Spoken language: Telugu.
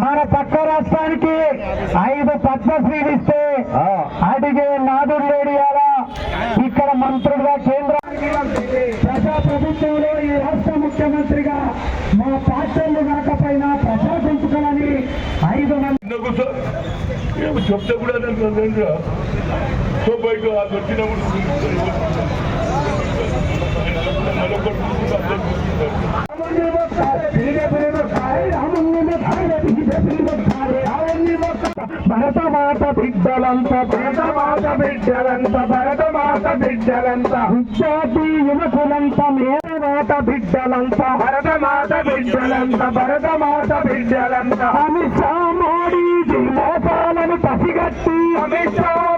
మన పక్క రాష్ట్రానికి ఐదు పద్మశ్రీలు ఇస్తే ఎలా ఇక్కడ మంత్రులుగా పంపింది ప్రజా ప్రభుత్వంలో ఈ రాష్ట్ర ముఖ్యమంత్రిగా మా పార్టీలు కాకపోయినా ప్రజా పెంచుకోవాలని ఐదు మంది చెప్తే కూడా సో బయట వచ్చినప్పుడు భరత మాత బిడ్డలంత భరత మాత బిడ్డలంత భరత మాత బిడ్డలంత. విద్యార్థి యువకులంత మేర మాత బిడ్డలంత. భరత మాత బిడ్డలంత భరత మాత బిడ్డలంత. అమిత్ షా మోడీ మోసాలను పసిగట్టి. అమిత్ షా